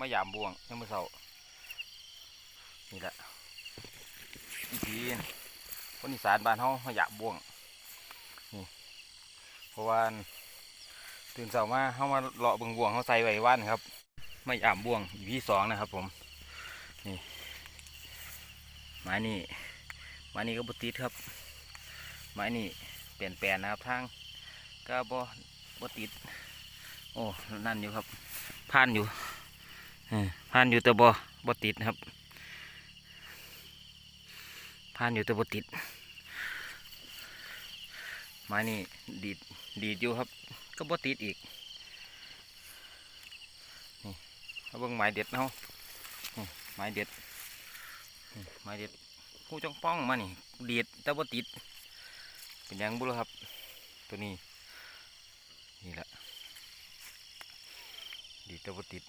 มายามบ่วงยังมือเสานี่แหละอีพีนคนอีสานบ้านเฮามายามบ่วงนี่เพราะว่าตื่นเช้ามาเฮามาเลาะบิ่งบ่วงเฮาใส่ไว้ว่านครับมายามบ่วงอีพีสองนะครับ ผมนี่ไม้นี่ไม้นี่ก็บติดครับไม้นี่เปลี่ยนแปลงนะครับทางก็บ่บ่ติดโอ้นั่นอยู่ครับผ่านอยู่ ผ่านอยู่แต่บ่บ่ติดนะครับผ่านอยู่แต่บ่ติด ไม้นี่ดีดดีดอยู่ครับ ก็บ่ติดอีกนี่เอาเบิ่งไม้เด็ดเนาะไม้เด็ดไม้เด็ดผู้จ้องป้องมานี่ดีดแต่บ่ติด เป็นยังบุรุครับ ตัวนี้ นี่แหละดีแต่บ่ติด